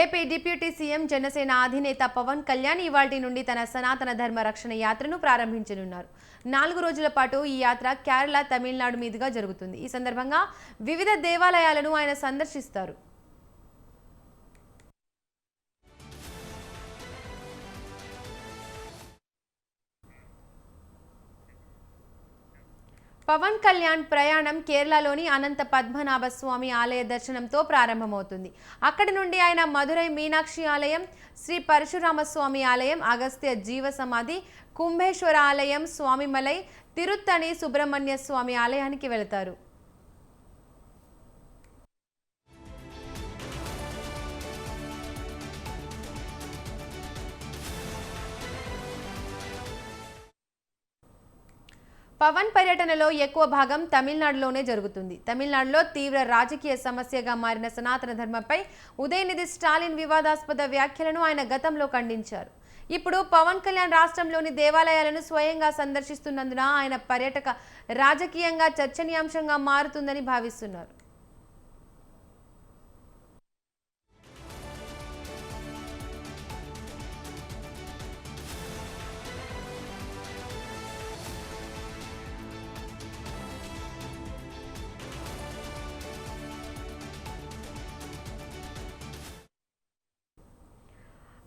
AP deputy CM Janasena అధినేత పవన్ కళ్యాణ్ ఇవాల్టి నుండి తన సనాతన ధర్మ రక్షణ యాత్రను ప్రారంభించనున్నారు. నాలుగు రోజుల పాటు ఈ యాత్ర కేరళ తమిళనాడు మీదుగా జరుగుతుంది. ఈ సందర్భంగా వివిధ దేవాలయాలను ఆయన సందర్శిస్తారు. పవన్ కళ్యాణ్ ప్రయాణం కేరళలోని అనంత పద్మనాభ స్వామి ఆలయ దర్శనంతో ప్రారంభమవుతుంది. అక్కడి నుండి ఆయన మధురై మీనాక్షి ఆలయం శ్రీ పరశురామ స్వామి ఆలయం అగస్త్య జీవ సమాధి కుంభేశ్వర ఆలయం స్వామిమలై తిరుత్తణి సుబ్రహ్మణ్య స్వామి ఆలయానికి వెళతారు. పవన్ పర్యటనలో ఎక్కువ భాగం తమిళనాడులోనే జరుగుతుంది. తమిళనాడులో తీవ్ర రాజకీయ సమస్యగా మారిన సనాతన ధర్మంపై ఉదయనిధి స్టాలిన్ వివాదాస్పద వ్యాఖ్యలను ఆయన గతంలో ఖండించారు. ఇప్పుడు పవన్ కళ్యాణ్ రాష్ట్రంలోని దేవాలయాలను స్వయంగా సందర్శిస్తున్నందున ఆయన పర్యటక రాజకీయంగా చర్చనీయాంశంగా మారుతుందని భావిస్తున్నారు.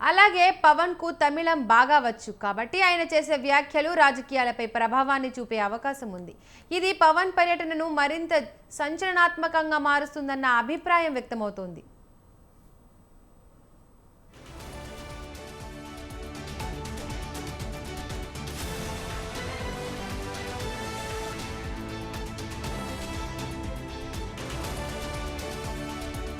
అలాగే పవన్కు తమిళం బాగా వచ్చు. కాబట్టి ఆయన చేసే వ్యాఖ్యలు రాజకీయాలపై ప్రభావాన్ని చూపే అవకాశం ఉంది. ఇది పవన్ పర్యటనను మరింత సంచలనాత్మకంగా మారుస్తుందన్న అభిప్రాయం వ్యక్తమవుతోంది.